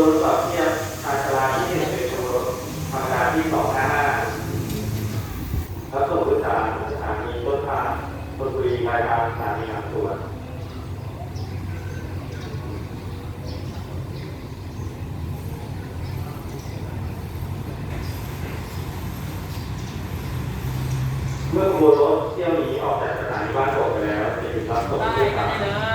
ตัวทสอบเทียบทางตารางที่ห่งเป็นตัวทางตาราที่สองห้าแล้วส่งผู้สารสถานีต้นทางคนบุรีปลายทางสถานีหางตัวเมื่อตัวรถเที่ยวนี้ออกจากสถานีบ้านโป่ไปแล้วจะถึงรับส่งผู้โดยสาร